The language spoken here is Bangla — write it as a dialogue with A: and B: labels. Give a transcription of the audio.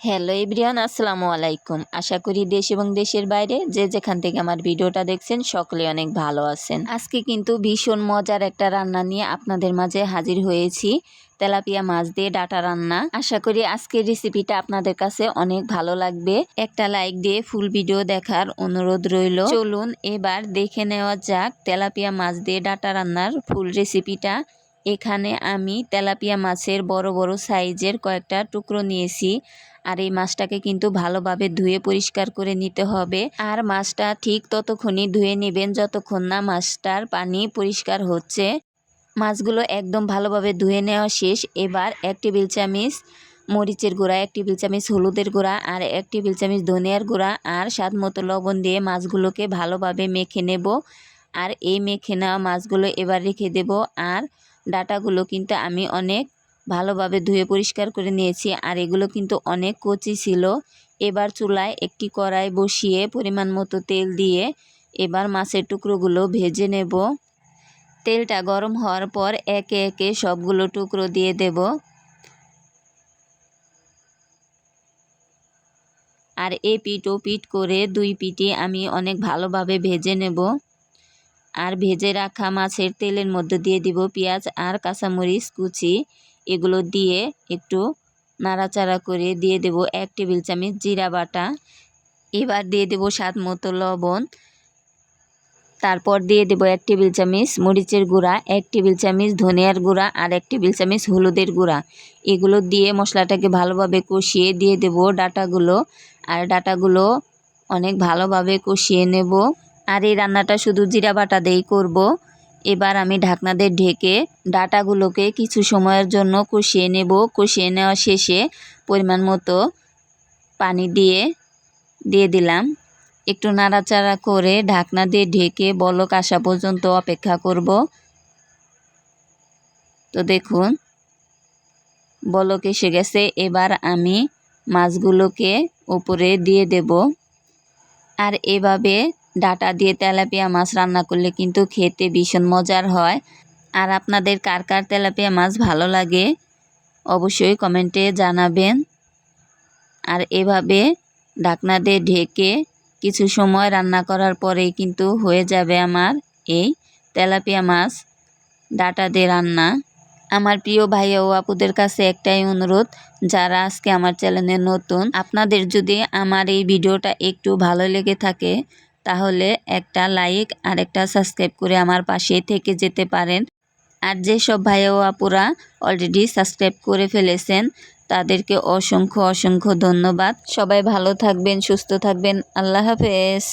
A: হ্যালো এভরিওয়ান, আসসালামু আলাইকুম। আশা করি দেশ এবং দেশের বাইরে যে যেখান থেকে আমার ভিডিওটা দেখছেন সকলে অনেক ভালো আছেন। আজকে কিন্তু ভীষণ মজার একটা রান্না নিয়ে আপনাদের মাঝে হাজির হয়েছি। তেলাপিয়া মাছ দিয়ে ডাটা রান্না। আশা করি আজকের রেসিপিটা আপনাদের কাছে অনেক ভালো লাগবে। একটা লাইক দিয়ে ফুল ভিডিও দেখার অনুরোধ রইল। চলুন এবার দেখে নেওয়া যাক তেলাপিয়া মাছ দিয়ে ডাটা রান্নার ফুল রেসিপিটা এখানে আমি তেলাপিয়া মাছের বড় বড় সাইজের কয়েকটা টুকরো নিয়েছি। আর এই মাছটাকে কিন্তু ভালোভাবে ধুয়ে পরিষ্কার করে নিতে হবে। আর মাছটা ঠিক ততক্ষণই ধুয়ে নেবেন যতক্ষণ না মাছটার পানি পরিষ্কার হচ্ছে। মাছগুলো একদম ভালোভাবে ধুয়ে নেওয়া শেষ। এবার এক টেবিল চামচ মরিচের গুঁড়া, এক টেবিল চামচ হলুদের গুঁড়া আর এক টেবিল চামচ ধনিয়ার গুঁড়া আর স্বাদ মতো লবণ দিয়ে মাছগুলোকে ভালোভাবে মেখে নেব। আর এই মেখে নেওয়া মাছগুলো এবার রেখে দেব। আর ডাটাগুলো কিন্তু আমি অনেক ভালোভাবে ধুয়ে পরিষ্কার করে নিয়েছি, আর এগুলো কিন্তু অনেক কচি ছিল। এবার চুলায় একটি কড়াই বসিয়ে পরিমাণ মতো তেল দিয়ে এবার মাছের টুকরোগুলো ভেজে নেব। তেলটা গরম হওয়ার পর একে একে সবগুলো টুকরো দিয়ে দেব। আর এ পিঠ ও পিঠ করে দুই পিঠে আমি অনেক ভালোভাবে ভেজে নেব। আর ভেজে রাখা মাছের তেলের মধ্যে দিয়ে দিব পেঁয়াজ আর কাঁচামরিচ কুচি। এগুলো দিয়ে একটু নাড়াচাড়া করে দিয়ে দেব এক টেবিল চামচ জিরা বাটা। এবার দিয়ে দেব স্বাদ মতো লবণ। তারপর দিয়ে দেব এক টেবিল চামচ মরিচের গুঁড়া, এক টেবিল চামচ ধনিয়ার গুঁড়া আর এক টেবিল চামচ হলুদের গুঁড়া। এগুলো দিয়ে মশলাটাকে ভালোভাবে কষিয়ে দিয়ে দেব ডাটাগুলো। আর ডাটাগুলো অনেক ভালোভাবে কষিয়ে নেব। আর এই রান্নাটা শুধু জিরা বাটা দিয়েই করব। এবার আমি ঢাকনা দিয়ে ঢেকে ডাটাগুলোকে কিছু সময়ের জন্য কষিয়ে নেব। কষিয়ে নেওয়া শেষে পরিমাণ মতো পানি দিয়ে দিয়ে দিলাম। একটু নাড়াচাড়া করে ঢাকনা দিয়ে ঢেকে বলক আসা পর্যন্ত অপেক্ষা করব। তো দেখুন, বলক এসে গেছে। এবার আমি মাছগুলোকে উপরে দিয়ে দেব। আর এভাবে ডাটা দিয়ে তেলাপিয়া মাছ রান্না করলে কিন্তু খেতে ভীষণ মজার হয়। আর আপনাদের কার কার তেলাপিয়া মাছ ভালো লাগে, অবশ্যই কমেন্টে জানাবেন। আর এভাবে ঢাকনা দিয়ে ঢেকে কিছু সময় রান্না করার পরেই কিন্তু হয়ে যাবে আমার এই তেলাপিয়া মাছ ডাটা দিয়ে রান্না। আমার প্রিয় ভাই ও আপুদের কাছে একটাই অনুরোধ, যারা আজকে আমার চ্যানেলে নতুন, আপনাদের যদি আমার এই ভিডিওটা একটু ভালো লেগে থাকে তাহলে একটা লাইক আর একটা সাবস্ক্রাইব করে আমার পাশে থেকে যেতে পারেন। আর যেসব ভাই ও আপুরা অলরেডি সাবস্ক্রাইব করে ফেলেছেন, তাদেরকে অসংখ্য অসংখ্য ধন্যবাদ। সবাই ভালো থাকবেন, সুস্থ থাকবেন। আল্লাহ হাফেজ।